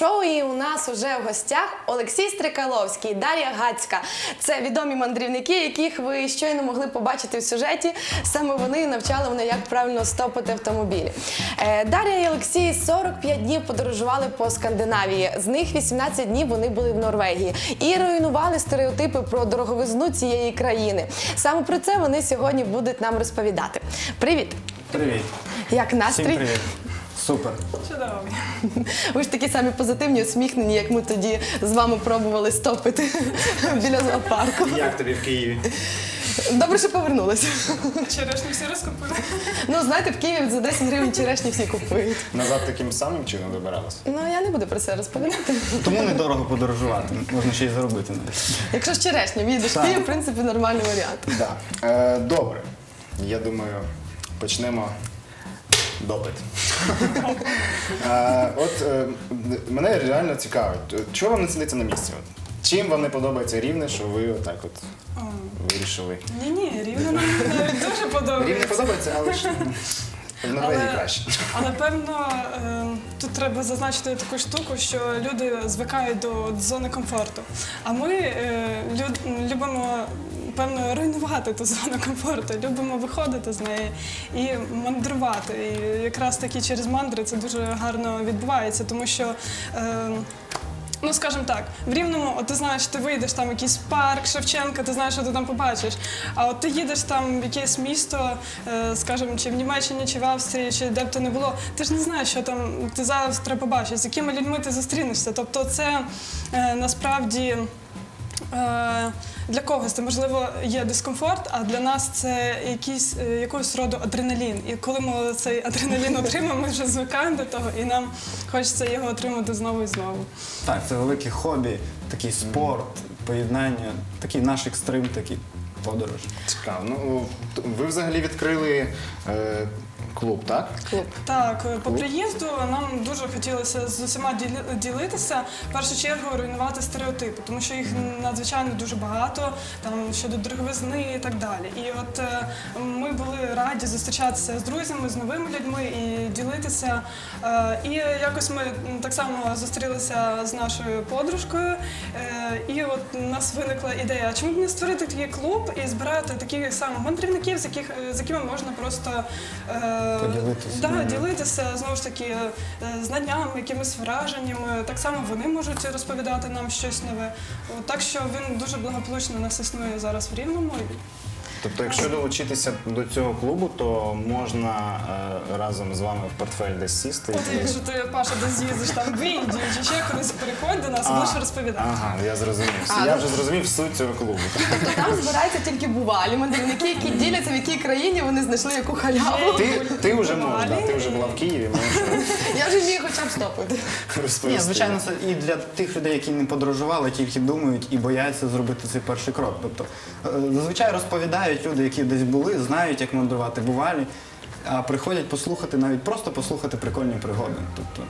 шоу. І у нас уже в гостях Олексій Стрикаловський, Дар'я Гацька. Це відомі мандрівники, яких ви щойно могли побачити в сюжеті. Саме вони навчали мене, як правильно стопити автомобілі. Е, Дар'я і Олексій 45 днів подорожували по Скандинавії. З них 18 днів вони були в Норвегії і руйнували стереотипи про дороговизну цієї країни. Саме про це вони сьогодні будуть нам розповідати. Привіт! Привіт. Як Всім настрій? привіт. Супер. Чудово. Ви ж такі самі позитивні, усміхнені, як ми тоді з вами пробували стопити біля зоопарку. Як тобі в Києві? Добре, що повернулися. Черешню всі розкупили. Ну, знаєте, в Києві за 10 гривень черешні всі купують. Назад таким самим чином вибиралась? Ну, я не буду про це розповідати. Тому недорого подорожувати. Можна ще й заробити навіть. Якщо з черешню їдеш в Київ, в принципі, нормальний варіант. Да. Е, добре. Я думаю, почнемо допит. От е, мене реально цікавить, чого вам не сидиться на місці? Чим вам не подобається рівне, що ви отак от вирішили? Ні, ні, рівно нам навіть дуже подобається. Рівне подобається. але ж в Норвегії Але- краще. А напевно е, тут треба зазначити таку штуку, що люди звикають до зони комфорту. А ми е, любимо. Певно, руйнувати ту зону комфорту, любимо виходити з неї і мандрувати. І якраз таки через мандри це дуже гарно відбувається, тому що е, Ну, скажімо так, в рівному, от ти знаєш, ти вийдеш там якийсь парк Шевченка, ти знаєш, що ти там побачиш. А от ти їдеш там в якесь місто, е, скажімо, чи в Німеччині, чи в Австрії, чи де б то не було, ти ж не знаєш, що там ти завтра побачиш, з якими людьми ти зустрінешся. Тобто, це е, насправді. Е, Для когось це можливо є дискомфорт, а для нас це якийсь е, якогось роду адреналін. І коли ми цей адреналін отримаємо, ми вже звикаємо до того, і нам хочеться його отримати знову і знову. Так, це велике хобі, такий спорт, поєднання, такий наш екстрим, такий подорож. Цікаво. Ну, ви взагалі відкрили е, клуб, так? Клуб. Так, е, по приїзду нам дуже хотілося з усіма ділі- ділитися. В першу чергу руйнувати стереотипи, тому що їх надзвичайно дуже багато, там щодо дороговизни і так далі. І от е, ми були раді зустрічатися з друзями, з новими людьми і ділитися. Е, І якось ми так само зустрілися з нашою подружкою. Е, І от у нас виникла ідея, чому б не створити такий клуб і збирати таких самих мандрівників, з яких з якими можна просто е, Поділитися, Да, ділитися знову ж таки е, знаннями, якимись враженнями. Так само вони можуть розповідати нам щось нове. От, Так що він дуже благополучно у нас існує зараз в Рівному. Тобто, якщо долучитися до цього клубу, то можна е, разом з вами в портфель десь сісти. От якщо ти Паша десь з'їздиш там в Індію чи ще кудись приходь до нас, будеш розповідати. Ага, я зрозумів. А, я ну- вже зрозумів суть цього клубу. Тобто там збираються тільки бувалі мандрівники, які діляться, в якій країні вони знайшли яку халяву. Ти, ти вже можеш, да, ти вже була в Києві, можеш Я вже вмію хоча б стопити. розповісти. Ні, звичайно, це і для тих людей, які не подорожували, тільки думають і бояться зробити цей перший крок. Тобто е, зазвичай розповідають люди, які десь були, знають, як мандрувати, бувалі, а приходять послухати, навіть просто послухати прикольні пригоди. Тобто,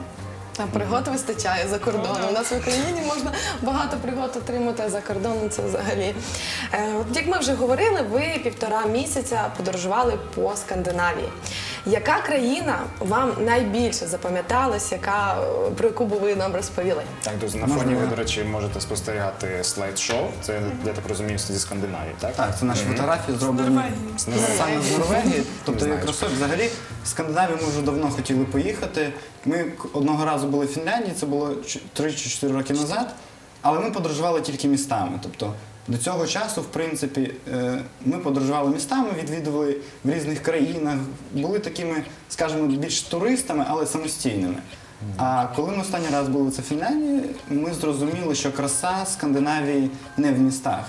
Та пригод вистачає за кордоном. У нас в Україні можна багато пригод отримати а за кордоном. Це взагалі. Е, от як ми вже говорили, ви півтора місяця подорожували по Скандинавії. Яка країна вам найбільше запам'яталась, яка е, про яку би ви нам розповіли? Так, друзі, на Можна фоні ви, я? до речі, можете спостерігати слайд-шоу. Це, я так розумію, зі Скандинавії, так? так, це наші фотографії зроблені Норвегії. З Норвегії. саме з Норвегії. Тобто, як знаю. взагалі, в Скандинавію ми вже давно хотіли поїхати. Ми одного разу були в Фінляндії, це було 3 чи 4 роки назад, але ми подорожували тільки містами. Тобто до цього часу, в принципі, е, ми подорожували містами, відвідували в різних країнах, були такими, скажімо, більш туристами, але самостійними. А коли ми останній раз були в це Фінляндії, ми зрозуміли, що краса Скандинавії не в містах.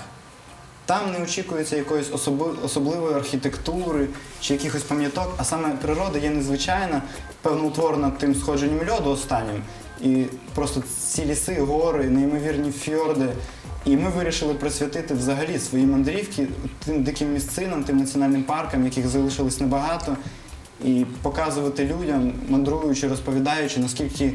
Там не очікується якоїсь особливої архітектури чи якихось пам'яток, а саме природа є незвичайна, певно утворена тим сходженням льоду останнім. І просто ці ліси, гори, неймовірні фьорди. І ми вирішили присвятити взагалі свої мандрівки тим диким місцинам, тим національним паркам, яких залишилось небагато, і показувати людям, мандруючи, розповідаючи, наскільки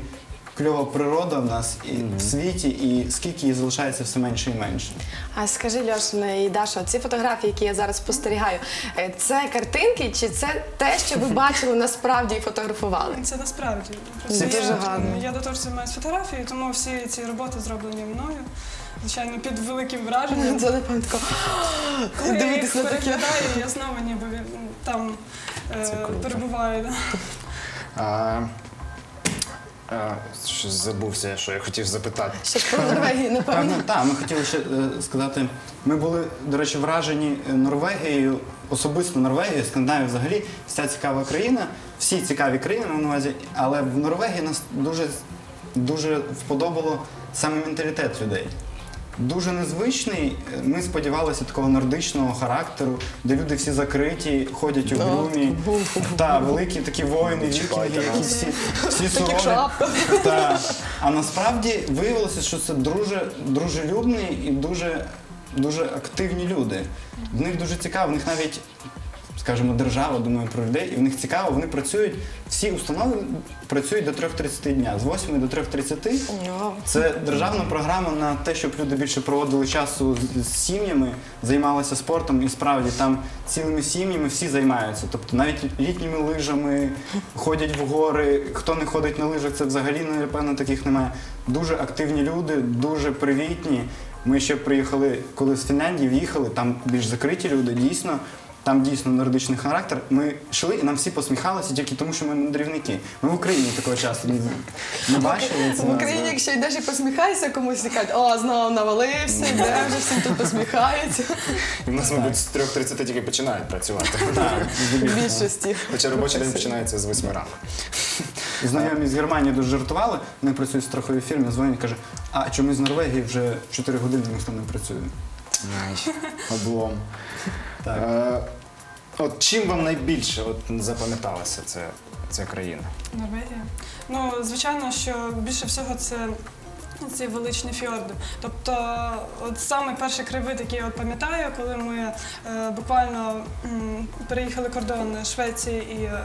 кльова природа в нас і в світі, і скільки її залишається все менше і менше. А скажи, Льошина і Даша, ці фотографії, які я зараз спостерігаю, е, це картинки чи це те, що ви бачили насправді і фотографували? Це насправді. Це дуже гарно. Я до того ж займаюся фотографією, тому всі ці роботи зроблені мною. Звичайно, під великим враженням. Це напевно тако, Коли я їх дивитись на таке. переглядаю, я знову ніби там е, Це круто. перебуваю. Да. А, а, щось забувся, що я хотів запитати. Ще ж про Норвегію, напевно. Певно, так, ми хотіли ще е, сказати. Ми були, до речі, вражені е, Норвегією, особисто Норвегією, Скандинавією взагалі, вся цікава країна, всі цікаві країни на увазі, але в Норвегії нас дуже, дуже вподобало саме менталітет людей. Дуже незвичний. Ми сподівалися такого нордичного характеру, де люди всі закриті, ходять у грумі. Та великі такі воїни, вікінги, які всі, всі сурові. Та. А насправді виявилося, що це дуже дружелюбні і дуже, дуже активні люди. В них дуже цікаво, в них навіть, скажімо, держава думає про людей, і в них цікаво, вони працюють, всі установи працюють до 3.30 дня, з 8 до 3.30. О, Це державна програма на те, щоб люди більше проводили часу з, з сім'ями, займалися спортом, і справді там цілими сім'ями всі займаються. Тобто навіть літніми лижами ходять в гори. Хто не ходить на лижах, це взагалі напевно таких немає. Дуже активні люди, дуже привітні. Ми ще приїхали, коли з Фінляндії в'їхали, там більш закриті люди, дійсно. Там дійсно нордичний характер. Ми йшли і нам всі посміхалися тільки тому, що ми мандрівники. Ми в Україні такого часто не, не бачили. Це в Україні, якщо йдеш і посміхаєшся комусь, і кажуть, о, знову навалився, йде вже всі тут посміхаються. І в нас, мабуть, з 3.30 тільки починають працювати. В більшості. Хоча робочий день починається з 8 ранку. Знайомі з Германії дуже жартували. Вони працюють в страховій фірмі, дзвонять і каже, а чомусь з Норвегії вже 4 години ніхто не працює. Ай, облом. Так. От чим вам найбільше от, запам'яталася ця, ця країна? Норвегія. Ну, звичайно, що більше всього це ці величні фьорди. Тобто, от саме перший краєвид, який я от пам'ятаю, коли ми е, буквально м, переїхали кордон Швеції і е,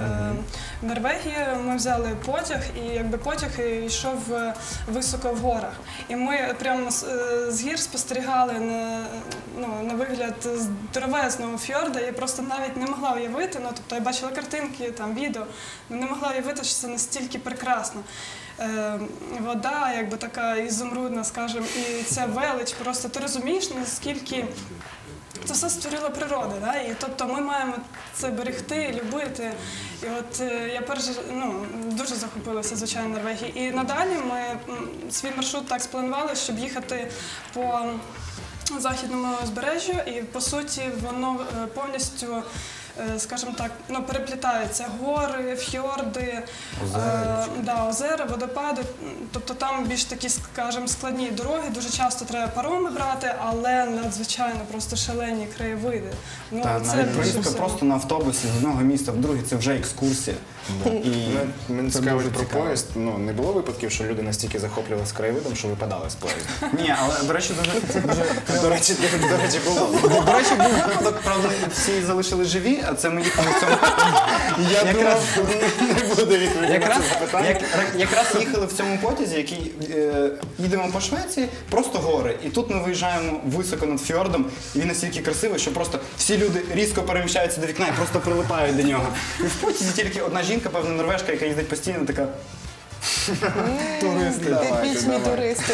Норвегії, ми взяли потяг, і якби потяг йшов е, високо в горах. І ми прямо з, е, з гір спостерігали на, ну, на вигляд здоровезного фьорда. Я просто навіть не могла уявити. Ну, тобто я бачила картинки, там відео, але не могла уявити, що це настільки прекрасно. Е, вода, якби така ізумрудна, скажімо, і ця велич, просто ти розумієш, наскільки це все створила природа. Да? І тобто ми маємо це берегти, любити. І от е, я перш ну, дуже захопилася, звичайно, Норвегії. І надалі ми свій маршрут так спланували, щоб їхати по західному узбережжю, і по суті воно е, повністю. Е, Скажімо так, ну переплітаються гори, фьорди, Озера. е, да, озера, водопади. Тобто там більш такі, скажімо, складні дороги. Дуже часто треба пароми брати, але надзвичайно просто шалені краєвиди. Ну Та це навіть більше поїздка всього. просто на автобусі з одного міста в друге це вже екскурсія. І Мене, мене це цікавить дуже про цікаво. поїзд. Ну, не було випадків, що люди настільки захоплювалися краєвидом, що випадали з поїзду. Ні, але до речі, дуже, дуже До речі, до, до речі, було. До речі, був випадок, правда, всі залишили живі, а це ми їхали в цьому. Я Якраз- думав, не буде відповіді на Якраз, це запитання. якраз їхали в цьому потязі, який е, їдемо по Швеції, просто гори. І тут ми виїжджаємо високо над фьордом, і він настільки красивий, що просто всі люди різко переміщаються до вікна і просто прилипають до нього. І в потязі тільки одна жінка, певно, норвежка, яка їздить постійно, така. Туристи. Типічні туристи.